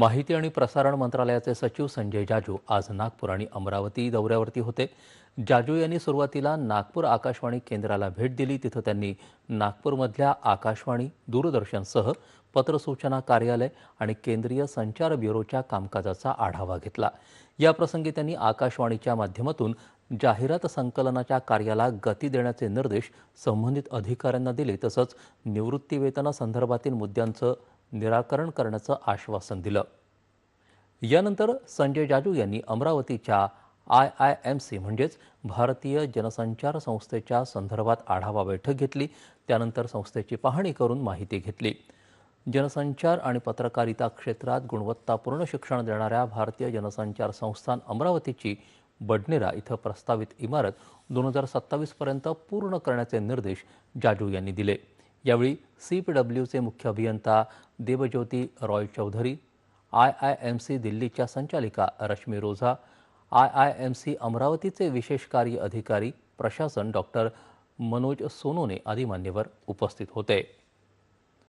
माहिती आणि प्रसारण मंत्रालयाचे सचिव संजय जाजू आज नागपूर आणि अमरावती दौऱ्यावरती होते. जाजू यांनी सुरुवातीला नागपूर आकाशवाणी केंद्राला भेट दिली. तिथं त्यांनी नागपूरमधल्या आकाशवाणी दूरदर्शनसह पत्रसूचना कार्यालय आणि केंद्रीय संचार ब्युरोच्या कामकाजाचा आढावा घेतला. याप्रसंगी त्यांनी आकाशवाणीच्या माध्यमातून जाहिरात संकलनाच्या कार्याला गती देण्याचे निर्देश संबंधित अधिकाऱ्यांना दिले. तसंच निवृत्तीवेतनासंदर्भातील मुद्द्यांचं निराकरण करण्याचं आश्वासन दिलं. यानंतर संजय जाजू यांनी अमरावतीच्या आय आय एम सी म्हणजेच भारतीय जनसंचार संस्थेच्या संदर्भात आढावा बैठक घेतली. त्यानंतर संस्थेची पाहणी करून माहिती घेतली. जनसंचार आणि पत्रकारिता क्षेत्रात गुणवत्तापूर्ण शिक्षण देणाऱ्या भारतीय जनसंचार संस्थान अमरावतीची बडनेरा इथं प्रस्तावित इमारत दोन हजार सत्तावीसपर्यंत पूर्ण करण्याचे निर्देश जाजू यांनी दिले. यावेळी सी पी डब्ल्यूचे मुख्य अभियंता Devjyoti Roy Chaudhary I I M C दिल्लीच्या संचालिका Rashmi Roza I I M C अमरावतीचे विशेष कार्य अधिकारी प्रशासन डॉक्टर मनोज सोनोने आदी मान्यवर उपस्थित होते.